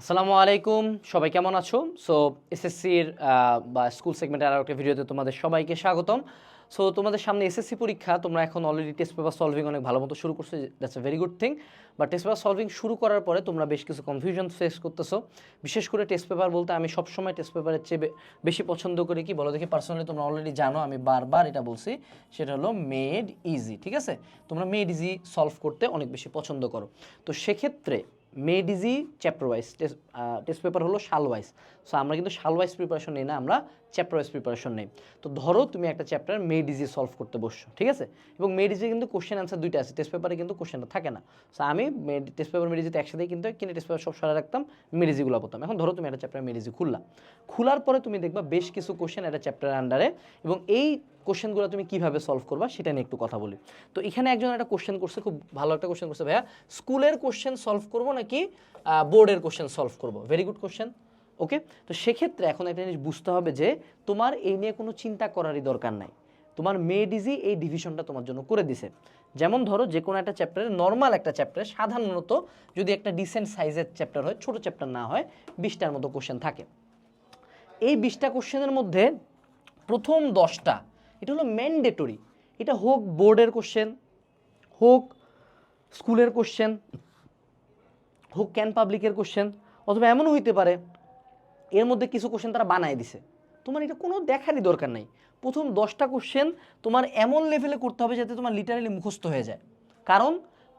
আসসালামু আলাইকুম, সবাই কেমন আছো? সো এসএসসির বা স্কুল সেগমেন্টের আরও একটা ভিডিওতে তোমাদের সবাইকে স্বাগতম। সো তোমাদের সামনে এসএসসি পরীক্ষা, তোমরা এখন অলরেডি টেস্ট পেপার সলভিং অনেক ভালো মতো শুরু করছ that's a very good thing বা টেস্ট পেপার সলভিং শুরু করার পরে তোমরা বেশ কিছু কনফিউশন ফেস করতেছো। বিশেষ করে টেস্ট পেপার বলতে আমি সবসময় টেস্ট পেপারের চেয়ে বেশি পছন্দ করি কি বলো দেখি? পার্সোনালি তোমরা অলরেডি জানো, আমি বারবার এটা বলছি। সেটা হলো মেড ইজি ঠিক আছে? তোমরা মেড ইজি সলভ করতে অনেক বেশি পছন্দ করো। তো সেক্ষেত্রে made easy chapter wise test paper হলো শাল ওয়াইজ সো আমরা কিন্তু শাল ওয়াইজ প্রিপারেশন নিই না, আমরা চ্যাপ্টার প্রিপারেশন নেই। তো ধরো তুমি একটা চ্যাপ্টার মে ইজি সলভ করতে বসছো, ঠিক আছে? এবং মেড ইজি কিন্তু কোশ্চেন অ্যান্সার দুইটা আছে টেস্ট পেপারে কিন্তু কোশ্চেনটা থাকে না। সো আমি টেস্ট পেপার মেড ইজিতে একসাথেই কিন্তু কিনে টেস্ট পেপার সব সারা রাখতাম মেড ইজিগুলো পড়তাম। এখন ধরো তুমি একটা চ্যাপ্টার মেড ইজি খুললা। খোলার পরে তুমি দেখবা বেশ কিছু কোশ্চেন একটা চ্যাপ্টার আন্ডারে এবং এই কোশ্চেনগুলো তুমি কীভাবে সলভ করবা সেটা নিয়ে একটু কথা বলি। তো এখানে একজন একটা কোশ্চেন করছে, খুব ভালো একটা কোশ্চেন করছে, ভাইয়া স্কুলের কোশ্চেন সলভ করব নাকি বোর্ডের কোশ্চেন সলভ করব? ভেরি গুড কোশ্চেন ওকে তো সেক্ষেত্রে এখন একটা জিনিস বুঝতে হবে যে তোমার এই নিয়ে কোনো চিন্তা করারই দরকার নাই। তোমার মেড ইজি এই ডিভিশনটা তোমার জন্য করে দিছে। যেমন ধরো যে কোনো একটা চ্যাপ্টারে নর্মাল একটা চ্যাপ্টারে সাধারণত যদি একটা ডিসেন্ট সাইজের চ্যাপ্টার হয়, ছোট চ্যাপ্টার না হয়, বিশটার মতো কোশ্চেন থাকে। এই বিশটা কোশ্চেনের মধ্যে প্রথম দশটা, এটা হলো ম্যান্ডেটরি এটা হোক বোর্ডের কোশ্চেন হোক স্কুলের কোশ্চেন হোক ক্যান পাবলিকের কোশ্চেন অথবা এমনও হইতে পারে এর মধ্যে কিছু কোশ্চেন তারা বানায় দিছে। তোমার এটা কোনো দেখারই দরকার নাই। প্রথম দশটা কোশ্চেন তোমার এমন লেভেলে করতে হবে যাতে তোমার লিটারালি মুখস্থ হয়ে যায়। কারণ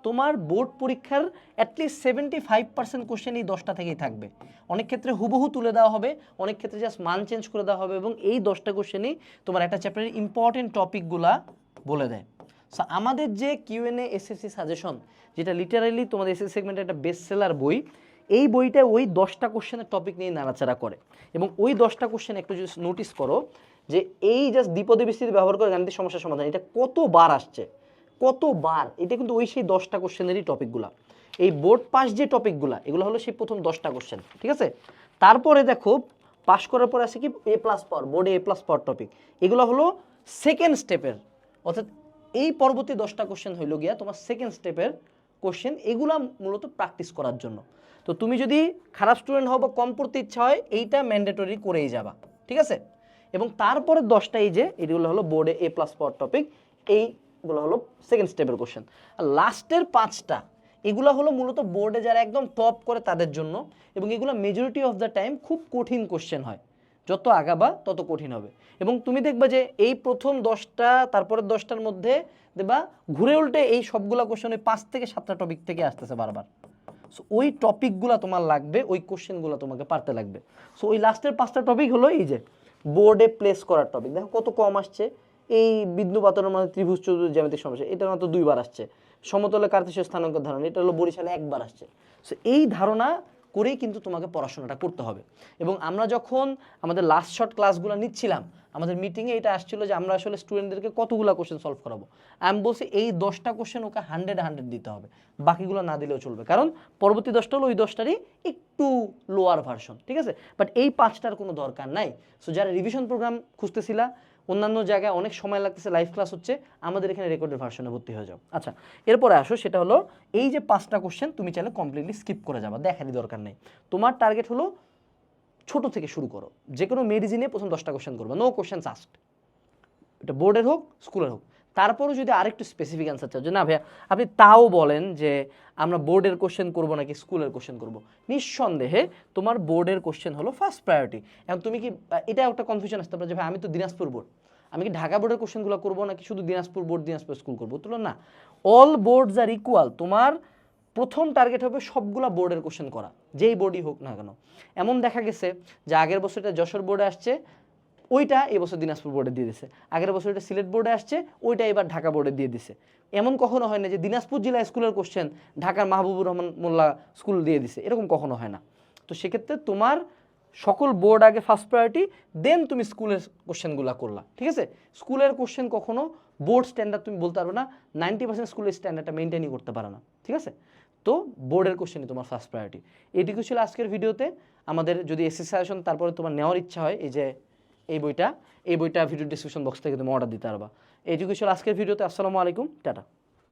তোমার বোর্ড পরীক্ষার at least seventy five percent question এই দশটা থেকেই থাকবে। অনেক ক্ষেত্রে হুবহু তুলে দেওয়া হবে, অনেক ক্ষেত্রে জাস্ট মান চেঞ্জ করে দেওয়া হবে এবং এই দশটা কোশ্চেনই তোমার একটা চ্যাপ্টারের ইম্পর্টেন্ট টপিকগুলা বলে দেয়। সো আমাদের যে কিউএনএ এসএসসি সাজেশন যেটা লিটারালি তোমাদের এসএসসি সেগমেন্টের একটা বেস্ট সেলার বই এই বইটা ওই দশটা কোশ্চেনের টপিক নিয়ে নাড়াচাড়া করে। এবং ওই দশটা কোশ্চেন একটু যদি নোটিস করো যে এই জাস্ট দ্বিপদে বিস্তৃতি ব্যবহার করে গাণিতিক সমস্যার সমাধান, এটা কতবার আসছে? কতবার? এটা কিন্তু ওই সেই দশটা কোশ্চেনেরই টপিকগুলা এই বোর্ড পাস যে টপিকগুলা এগুলো হলো সেই প্রথম দশটা কোশ্চেন ঠিক আছে? তারপরে দেখো পাস করার পর আছে কি? এ প্লাস পাওয়ার বোর্ডে এ প্লাস পাওয়ার টপিক এগুলো হলো সেকেন্ড স্টেপের অর্থাৎ এই পরবর্তী দশটা কোশ্চেন হইল গিয়া তোমার সেকেন্ড স্টেপের কোশ্চেন এগুলো মূলত প্র্যাকটিস করার জন্য। তো তুমি যদি খারাপ স্টুডেন্ট হও বা কম পড়তে ইচ্ছা হয়, এইটা ম্যান্ডেটরি করেই যাবা, ঠিক আছে? এবং তারপরে দশটা এই যে, এগুলো হলো বোর্ডে এ প্লাস পাওয়ার টপিক এইগুলো হলো সেকেন্ড স্টেপের কোশ্চেন আর লাস্টের পাঁচটা, এগুলো হলো মূলত বোর্ডে যারা একদম টপ করে তাদের জন্য, এবং এগুলো মেজরিটি অফ দ্য টাইম খুব কঠিন কোশ্চেন হয়। যত আগাবা তত কঠিন হবে। এবং তুমি দেখবা যে এই প্রথম দশটা, তারপরের দশটার মধ্যে দেখবা ঘুরে উল্টে এই সবগুলা কোশ্চেন পাঁচ থেকে সাতটা টপিক থেকে আসতেছে বারবার। সো ওই টপিকগুলো তোমার লাগবে, ওই কোশ্চেনগুলো তোমাকে পারতে লাগবে। সো ওই লাস্টের পাঁচটা টপিক হলো এই যে বোর্ডে প্লেস করার টপিক দেখো কত কম আসছে। এই বিন্দু পাতনের মধ্যে ত্রিভুজ চতুর্থ জ্যামিতিক সমস্যা, এটা মাত্র দুইবার আসছে। সমতলে কার্তেশীয় স্থানাঙ্ক ধারণা, এটা হলো বরিশালে একবার আসছে। সো এই ধারণা করেই কিন্তু তোমাকে পড়াশোনাটা করতে হবে। এবং আমরা যখন আমাদের লাস্ট শর্ট ক্লাসগুলো নিচ্ছিলাম, আমাদের মিটিংয়ে এটা আসছিল যে আমরা আসলে স্টুডেন্টদেরকে কতগুলো কোশ্চেন সলভ করাবো। আমি বলছি, এই দশটা কোশ্চেন ওকে হান্ড্রেড হান্ড্রেড দিতে হবে, বাকিগুলো না দিলেও চলবে। কারণ পরবর্তী দশটা হলো ওই দশটারই একটু লোয়ার ভার্সন ঠিক আছে? বাট এই পাঁচটার কোনো দরকার নাই। সো যারা রিভিশন প্রোগ্রাম খুঁজতেছিলা অন্যান্য জায়গায় অনেক সময় লাগতেছে লাইভ ক্লাস হচ্ছে, আমাদের এখানে রেকর্ডের ভার্সনে ভর্তি হয়ে যাও। আচ্ছা এরপরে আসো, সেটা হলো এই যে পাঁচটা কোশ্চেন তুমি চাইলে কমপ্লিটলি স্কিপ করে যাবা, দেখারই দরকার নেই। তোমার টার্গেট হলো ছোট থেকে শুরু করো যে কোনো মেডিসিনে প্রথম দশটা কোশ্চেন করবে নো কোশ্চেন আস্ট এটা বোর্ডের হোক স্কুলের হোক। তারপরও যদি আরেকটু স্পেসিফিক অ্যান্সার চাও যে না ভাইয়া, আপনি তাও বলেন যে আমরা বোর্ডের কোশ্চেন করব নাকি স্কুলের কোশ্চেন করব। নিঃসন্দেহে তোমার বোর্ডের কোশ্চেন হলো ফার্স্ট প্রায়োরিটি এখন তুমি কি এটা একটা কনফিউশন আসতে পারে যে ভাই, আমি তো দিনাজপুর বোর্ড আমি কি ঢাকা বোর্ডের কোশ্চেনগুলো করব নাকি শুধু দিনাজপুর বোর্ড দিনাজপুর স্কুল করব? তুলো না। অল বোর্ডস আর ইকুয়াল তোমার প্রথম টার্গেট হবে সবগুলা বোর্ডের কোশ্চেন করা। যেই বোর্ডই হোক না কেন। এমন দেখা গেছে যে আগের বছর এটা যশোর বোর্ডে আসছে ওইটা এবছর দিনাজপুর বোর্ডে দিয়ে দিছে। আগের বছর এটা সিলেট বোর্ডে আসছে, ওইটা এবার ঢাকা বোর্ডে দিয়ে দিছে। এমন কখনো হয় না যে দিনাজপুর জেলা স্কুলের কোশ্চেন ঢাকার মাহবুবুর রহমান মোল্লা স্কুল দিয়ে দিছে। এরকম কখনো হয় না। তো সেক্ষেত্রে তোমার সকল বোর্ড আগে ফার্স্ট প্রায়োরিটি দেন তুমি স্কুলের কোশ্চেনগুলো করলা। ঠিক আছে? স্কুলের কোশ্চেন কখনো বোর্ড স্ট্যান্ডার্ড তুমি বলতে পারবে না নাইনটি পার্সেন্ট স্কুলের স্ট্যান্ডার্ডটা মেনটেনই করতে পারো না। ঠিক আছে? তো বোর্ডের কোশ্চেনই তোমার ফার্স্ট প্রায়োরিটি এটুকু ছিল আজকের ভিডিওতে আমাদের যদি এসএস সাজেশন তারপরে তোমার নেওয়ার ইচ্ছা হয়, এই যে এই বইটা এই বইটা ভিডিও ডিসক্রিপশন বক্স থেকে তুমি অর্ডার দিতে পারবা। এডুকেশন আজকের ভিডিওতে আসসালামু আলাইকুম, টাটা।